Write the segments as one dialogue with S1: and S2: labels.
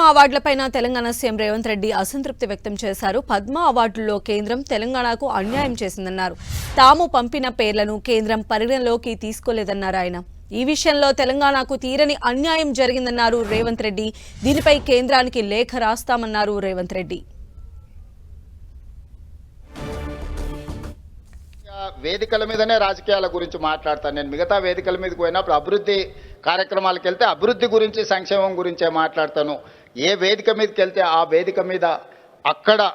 S1: పద్మ అవార్డులపైన తెలంగాణ సీఎం రేవంత్ రెడ్డి అసంతృప్తి వ్యక్తం చేశారు. పద్మ అవార్డుల్లో కేంద్రం తెలంగాణకు అన్యాయం చేసిందన్నారు. తాము పంపిన పేర్లను కేంద్రం పరిగణలోకి తీసుకోలేదన్నారు ఆయన. ఈ విషయంలో తెలంగాణకు తీరని అన్యాయం జరిగిందన్నారు రేవంత్ రెడ్డి. దీనిపై కేంద్రానికి లేఖ రాస్తామన్నారు రేవంత్ రెడ్డి.
S2: వేదికల మీదనే రాజకీయాల గురించి మాట్లాడతాను. నేను మిగతా వేదికల మీదకి పోయినప్పుడు అభివృద్ధి కార్యక్రమాలకు వెళ్తే అభివృద్ధి గురించి సంక్షేమం గురించే మాట్లాడతాను. ఏ వేదిక మీదకి వెళ్తే ఆ వేదిక మీద అక్కడ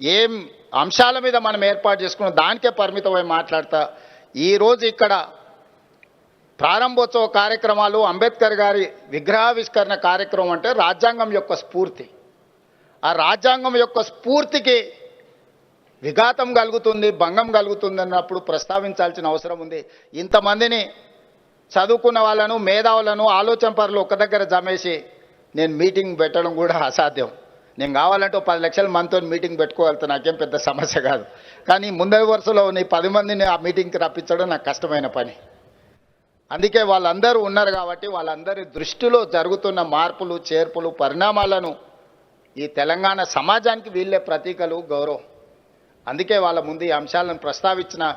S2: ఏం అంశాల మీద మనం ఏర్పాటు చేసుకున్న దానికే పరిమితమై మాట్లాడతా. ఈరోజు ఇక్కడ ప్రారంభోత్సవ కార్యక్రమాలు అంబేద్కర్ గారి విగ్రహావిష్కరణ కార్యక్రమం అంటే రాజ్యాంగం యొక్క స్ఫూర్తి. ఆ రాజ్యాంగం యొక్క స్ఫూర్తికి విఘాతం కలుగుతుంది భంగం కలుగుతుంది అన్నప్పుడు ప్రస్తావించాల్సిన అవసరం ఉంది. ఇంతమందిని చదువుకున్న వాళ్ళను మేధావులను ఆలోచన పరులు ఒక దగ్గర జమేసి నేను మీటింగ్ పెట్టడం కూడా అసాధ్యం. నేను కావాలంటే పది లక్షల మనతో మీటింగ్ పెట్టుకోగలుగుతా నాకేం పెద్ద సమస్య కాదు. కానీ ముందరి వరుసలో ఉన్న పది మందిని ఆ మీటింగ్కి రప్పించడం నాకు కష్టమైన పని. అందుకే వాళ్ళందరూ ఉన్నారు కాబట్టి వాళ్ళందరి దృష్టిలో జరుగుతున్న మార్పులు చేర్పులు పరిణామాలను ఈ తెలంగాణ సమాజానికి వీళ్ళే ప్రతీకలు గౌరవం. అందుకే వాళ్ళ ముందు ఈ అంశాలను ప్రస్తావించిన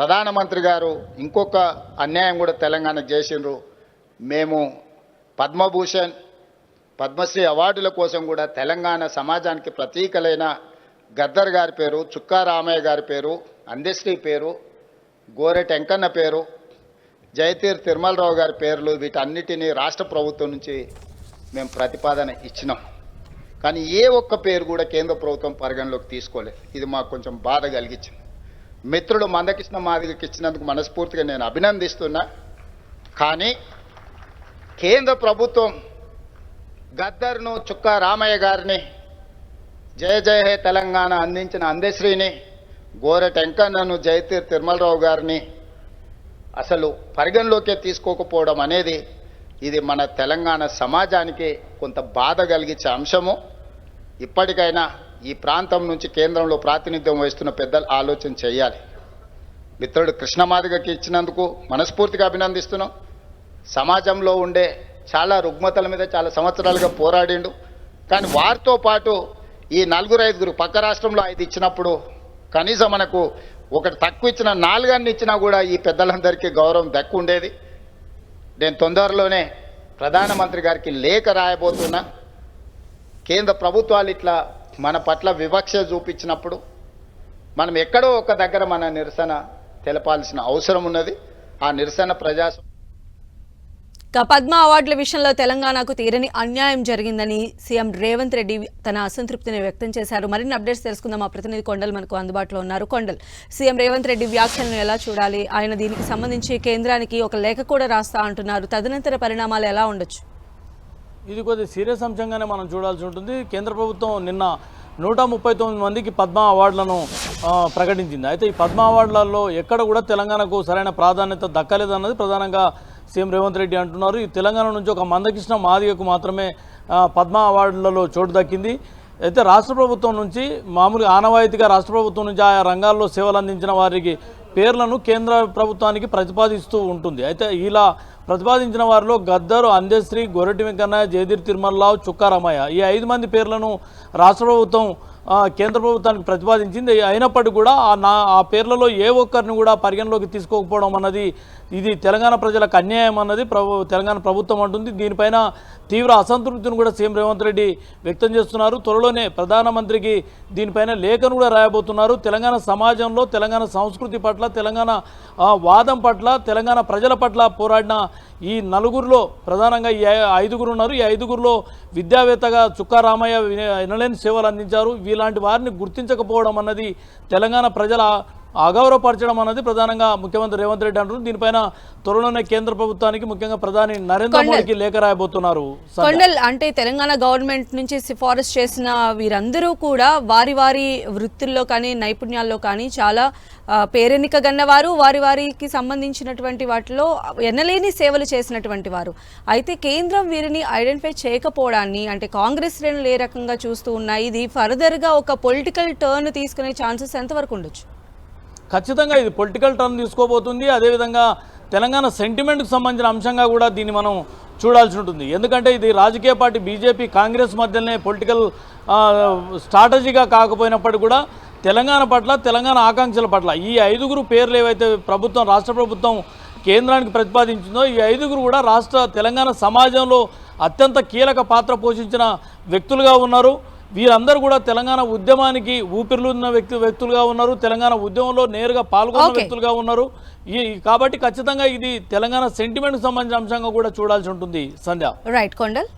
S2: ప్రధానమంత్రి గారు ఇంకొక అన్యాయం కూడా తెలంగాణకు చేసిండ్రు. మేము పద్మభూషణ్ పద్మశ్రీ అవార్డుల కోసం కూడా తెలంగాణ సమాజానికి ప్రతీకలైన గద్దర్ గారి పేరు చుక్కా రామయ్య గారి పేరు అందశ్రీ పేరు గోరె టెంకన్న పేరు జయతీర్ తిరుమలరావు గారి పేర్లు వీటన్నిటినీ రాష్ట్ర ప్రభుత్వం నుంచి మేము ప్రతిపాదన ఇచ్చినాం. కానీ ఏ ఒక్క పేరు కూడా కేంద్ర ప్రభుత్వం పరిగణలోకి తీసుకోలేదు. ఇది మాకు కొంచెం బాధ కలిగించింది. మిత్రుడు మందకృష్ణ మాదిరికి ఇచ్చినందుకు మనస్ఫూర్తిగా నేను అభినందిస్తున్నా. కానీ కేంద్ర ప్రభుత్వం గద్దర్ను చుక్క రామయ్య గారిని జయ జయ హే తెలంగాణ అందించిన అందశ్రీని గోర టెంకన్నను జయతీర్ తిరుమలరావు గారిని అసలు పరిగణలోకే తీసుకోకపోవడం అనేది ఇది మన తెలంగాణ సమాజానికి కొంత బాధ కలిగించే అంశము. ఇప్పటికైనా ఈ ప్రాంతం నుంచి కేంద్రంలో ప్రాతినిధ్యం వహిస్తున్న పెద్దలు ఆలోచన చేయాలి. మిత్రుడు కృష్ణమాదిగకి ఇచ్చినందుకు మనస్ఫూర్తిగా అభినందిస్తున్నాం. సమాజంలో ఉండే చాలా రుగ్మతల మీద చాలా సంవత్సరాలుగా పోరాడిండు. కానీ వారితో పాటు ఈ నలుగురు ఐదుగురు పక్క రాష్ట్రంలో ఐదు ఇచ్చినప్పుడు కనీసం మనకు ఒకటి తక్కువ ఇచ్చిన నాలుగన్ని ఇచ్చినా కూడా ఈ పెద్దలందరికీ గౌరవం దక్కు ఉండేది నేను తొందరలోనే ప్రధానమంత్రి గారికి లేఖ రాయబోతున్నా. కేంద్ర ప్రభుత్వాలు ఇట్లా మన పట్ల వివక్ష చూపించినప్పుడు మనం ఎక్కడో ఒక దగ్గర మన నిరసన తెలపాల్సిన అవసరం ఉన్నది. ఆ నిరసన ప్రజా
S1: ఇక పద్మ అవార్డుల విషయంలో తెలంగాణకు తీరని అన్యాయం జరిగిందని సీఎం రేవంత్ రెడ్డి తన అసంతృప్తిని వ్యక్తం చేశారు. మరిన్ని అప్డేట్స్ తెలుసుకుందాం. మా ప్రతినిధి కొండల్ మనకు అందుబాటులో ఉన్నారు. కొండల్ సీఎం రేవంత్ రెడ్డి వ్యాఖ్యలను ఎలా చూడాలి? ఆయన దీనికి సంబంధించి కేంద్రానికి ఒక లేఖ కూడా రాస్తా అంటున్నారు. తదనంతర పరిణామాలు ఎలా ఉండొచ్చు?
S3: ఇది కొద్ది సీరియస్ అంశంగానే మనం చూడాల్సి ఉంటుంది. కేంద్ర ప్రభుత్వం నిన్న నూట ముప్పై తొమ్మిది మందికి పద్మ అవార్డులను ప్రకటించింది. అయితే ఈ పద్మ అవార్డులలో ఎక్కడ కూడా తెలంగాణకు సరైన ప్రాధాన్యత దక్కలేదన్నది ప్రధానంగా సీఎం రేవంత్ రెడ్డి అంటున్నారు. ఈ తెలంగాణ నుంచి ఒక మందకృష్ణ మాదిగకు మాత్రమే పద్మ అవార్డులలో చోటు దక్కింది. అయితే రాష్ట్ర ప్రభుత్వం నుంచి మామూలుగా ఆనవాయితీగా రాష్ట్ర ప్రభుత్వం నుంచి ఆయా రంగాల్లో సేవలు అందించిన వారికి పేర్లను కేంద్ర ప్రభుత్వానికి ప్రతిపాదిస్తూ ఉంటుంది. అయితే ఇలా ప్రతిపాదించిన వారిలో గద్దరు అందశ్రీ గొర్రెటి వెంకన్న జయదీర్ తిరుమలరావు చుక్కారామయ్య ఈ ఐదు మంది పేర్లను రాష్ట్ర ప్రభుత్వం కేంద్ర ప్రభుత్వానికి ప్రతిపాదించింది. అయినప్పటికీ కూడా ఆ నా ఆ పేర్లలో ఏ ఒక్కరిని కూడా పరిగణలోకి తీసుకోకపోవడం అన్నది ఇది తెలంగాణ ప్రజలకు అన్యాయం అన్నది ప్రభు తెలంగాణ ప్రభుత్వం అంటుంది. దీనిపైన తీవ్ర అసంతృప్తిని కూడా సీఎం రేవంత్ రెడ్డి వ్యక్తం చేస్తున్నారు. త్వరలోనే ప్రధానమంత్రికి దీనిపైన లేఖను కూడా రాయబోతున్నారు. తెలంగాణ సమాజంలో తెలంగాణ సంస్కృతి పట్ల తెలంగాణ వాదం పట్ల తెలంగాణ ప్రజల పట్ల పోరాడిన ఈ నలుగురిలో ప్రధానంగా ఈ ఐదుగురు ఉన్నారు. ఈ ఐదుగురిలో విద్యావేత్తగా చుక్కారామయ్య ఎనలేని సేవలు అందించారు. వీలాంటి వారిని గుర్తించకపోవడం అన్నది తెలంగాణ ప్రజల అగౌరవపరచడం అన్నది ప్రధానంగా ముఖ్యమంత్రి రేవంత్ రెడ్డి అంటున్నారు. దీనిపైన త్వరలోనే కేంద్ర ప్రభుత్వానికి ముఖ్యంగా ప్రధాని నరేంద్ర. మోడీకి లేఖ రాయబోతున్నారు.
S1: కొండల్ అంటే తెలంగాణ గవర్నమెంట్ నుంచి సిఫారసు చేసిన వీరందరూ కూడా వారి వారి వృత్తుల్లో కానీ నైపుణ్యాల్లో కానీ చాలా పేరెన్నిక గన్నవారు. వారి వారికి సంబంధించినటువంటి వాటిలో ఎనలేని సేవలు చేసినటువంటి వారు. అయితే కేంద్రం వీరిని ఐడెంటిఫై చేయకపోవడాన్ని అంటే కాంగ్రెస్ శ్రేణులు ఏ రకంగా చూస్తూ ఉన్నాయి ఇది ఫర్దర్గా ఒక పొలిటికల్ టర్న్ తీసుకునే ఛాన్సెస్ ఎంతవరకు ఉండొచ్చు?
S3: ఖచ్చితంగా ఇది పొలిటికల్ టర్న్ తీసుకోబోతుంది. అదేవిధంగా తెలంగాణ సెంటిమెంట్కి సంబంధించిన అంశంగా కూడా దీన్ని మనం చూడాల్సి ఉంటుంది. ఎందుకంటే ఇది రాజకీయ పార్టీ బీజేపీ కాంగ్రెస్ మధ్యనే పొలిటికల్ స్ట్రాటజీగా కాకపోయినప్పటికీ కూడా తెలంగాణ పట్ల తెలంగాణ ఆకాంక్షల పట్ల ఈ ఐదుగురు పేర్లు ఏవైతే ప్రభుత్వం రాష్ట్ర ప్రభుత్వం కేంద్రానికి ప్రతిపాదించిందో ఈ ఐదుగురు కూడా రాష్ట్ర తెలంగాణ సమాజంలో అత్యంత కీలక పాత్ర పోషించిన వ్యక్తులుగా ఉన్నారు. వీరందరూ కూడా తెలంగాణ ఉద్యమానికి ఊపిరిలున్న వ్యక్తి వ్యక్తులుగా ఉన్నారు. తెలంగాణ ఉద్యమంలో నేరుగా పాల్గొన్న. వ్యక్తులుగా ఉన్నారు. ఈ కాబట్టి ఖచ్చితంగా ఇది తెలంగాణ సెంటిమెంట్కి సంబంధించిన అంశంగా కూడా చూడాల్సి ఉంటుంది. సంధ్య.
S1: రైట్ కొండల్.